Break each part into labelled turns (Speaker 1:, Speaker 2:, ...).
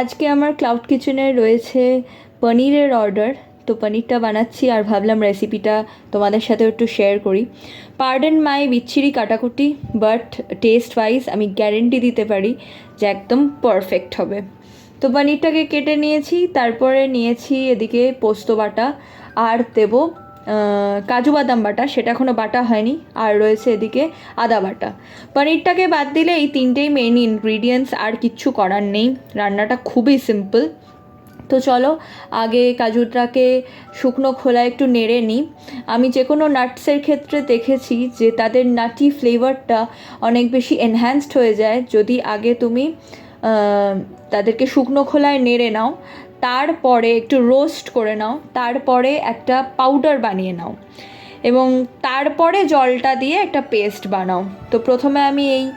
Speaker 1: আজকে আমার ক্লাউড কিচেনে রয়েছে পনিরের অর্ডার তো পনিরটা বানাচ্ছি আর ভাবলাম রেসিপিটা তোমাদের সাথে একটু শেয়ার করি। পার্ডেন মাই বিচ্ছিরি কাটাকুটি বাট টেস্ট ওয়াইজ আমি গ্যারেন্টি দিতে পারি যে একদম পারফেক্ট হবে। তো পনিরটাকে কেটে নিয়েছি, তারপরে নিয়েছি এদিকে পোস্ত বাটা, আর দেবো কাজু বাদাম বাটা, সেটা এখনও বাটা হয়নি। আর রয়েছে এদিকে আদা বাটা। পনিরটাকে বাদ দিলে এই তিনটেই মেন ইনগ্রিডিয়েন্টস আর কিচ্ছু করার নেই। রান্নাটা খুবই সিম্পল তো চলো, আগে কাজুটাকে শুকনো খোলা একটু নেড়ে নিই। আমি যে কোনো নাটসের ক্ষেত্রে দেখেছি যে তাদের নাটি ফ্লেভারটা অনেক বেশি এনহ্যান্সড হয়ে যায়। যদি আগে তুমি তাদেরকে শুকনো খোলায় নেড়ে নাও। তারপরে একটু রোস্ট করে নাও। তারপরে একটা পাউডার বানিয়ে নাও। এবং তারপরে জলটা দিয়ে একটা পেস্ট বানাও। তো প্রথমে আমি এই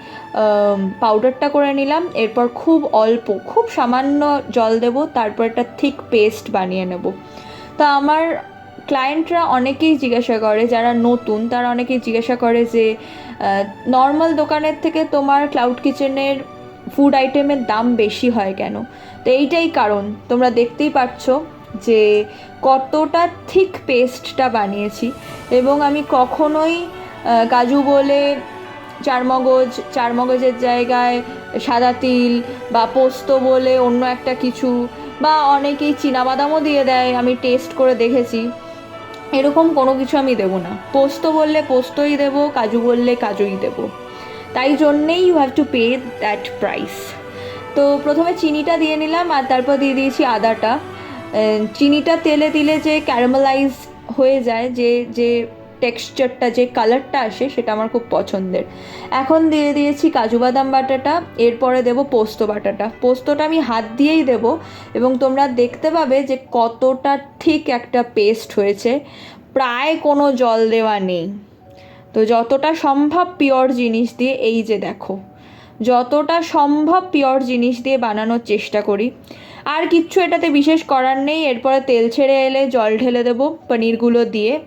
Speaker 1: পাউডারটা করে নিলাম। এরপর খুব অল্প, খুব সামান্য জল দেব। তারপর একটা থিক পেস্ট বানিয়ে নেব। তো আমার ক্লায়েন্টরা অনেকেই জিজ্ঞাসা করে, যারা নতুন, তারা অনেকেই জিজ্ঞাসা করে যে নর্মাল দোকানের থেকে তোমার ক্লাউড কিচেনের ফুড আইটেমের দাম বেশি হয় কেন? তো এইটাই কারণ। তোমরা দেখতেই পাচ্ছ যে কতটা থিক পেস্টটা বানিয়েছি এবং আমি কখনোই কাজু বলে চারমগজ, চারমগজের জায়গায় সাদা তিল বা পোস্ত বলে অন্য একটা কিছু বা অনেকেই চীনাবাদামও দিয়ে দেয়, আমি টেস্ট করে দেখেছি। এরকম কোনো কিছু আমি দেবো না। পোস্ত বললে পোস্তই দেবো, কাজু বললে কাজুই দেবো। তাই জন্যেই you have to pay that price তো প্রথমে চিনিটা দিয়ে নিলাম আর তারপর দিয়ে দিয়েছি আদাটা। চিনিটা তেলে দিলে যে ক্যারামেলাইজ হয়ে যায়, যে যে টেক্সচারটা যে কালারটা আসে সেটা আমার খুব পছন্দের। এখন দিয়ে দিয়েছি কাজু বাদাম বাটাটা, এরপরে দেবো পোস্ত বাটাটা। পোস্তটা আমি হাত দিয়েই দেবো এবং তোমরা দেখতে পাবে যে কতটা ঠিক একটা পেস্ট হয়েছে। প্রায় কোনো জল দেওয়া নেই। তো যতটা সম্ভব পিওর জিনিস দিয়ে, এই যে দেখো, যতটা সম্ভব পিওর জিনিস দিয়ে বানানোর চেষ্টা করি। আর কিচ্ছু এটাতে বিশেষ করার নেই, এরপরে তেল ছেড়ে এলে জল ঢেলে দেবো পনিরগুলো দিয়ে।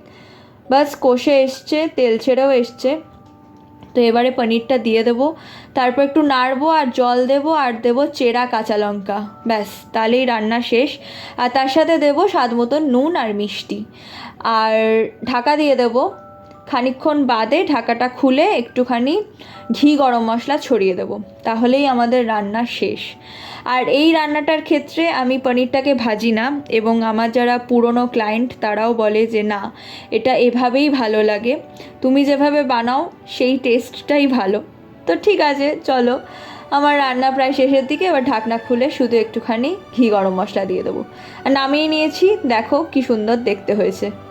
Speaker 1: বাস কষে এসছে, তেল ছেড়েও এসছে। তো এবারে পনিরটা দিয়ে দেবো, তারপর একটু নাড়বো আর জল দেবো আর দেবো চেরা কাঁচা লঙ্কা। ব্যাস, তাহলেই রান্না শেষ। আর তার সাথে দেবো স্বাদ মতো নুন আর মিষ্টি। আর ঢাকা দিয়ে দেবো খানিকক্ষণ বাদে ঢাকাটা খুলে একটুখানি ঘি গরম মশলা ছড়িয়ে দেবো। তাহলেই আমাদের রান্না শেষ। আর এই রান্নাটার ক্ষেত্রে আমি পনিরটাকে ভাজি না এবং আমার যারা পুরনো ক্লায়েন্ট তারাও বলে যে, না, এটা এভাবেই ভালো লাগে। তুমি যেভাবে বানাও, সেই টেস্টটাই ভালো। তো ঠিক আছে, চলো। আমার রান্না প্রায় শেষের দিকে এবার ঢাকনা খুলে শুধু একটুখানি ঘি গরম মশলা দিয়ে দেবো। আর নামিয়ে নিয়েছি, দেখো কি সুন্দর দেখতে হয়েছে।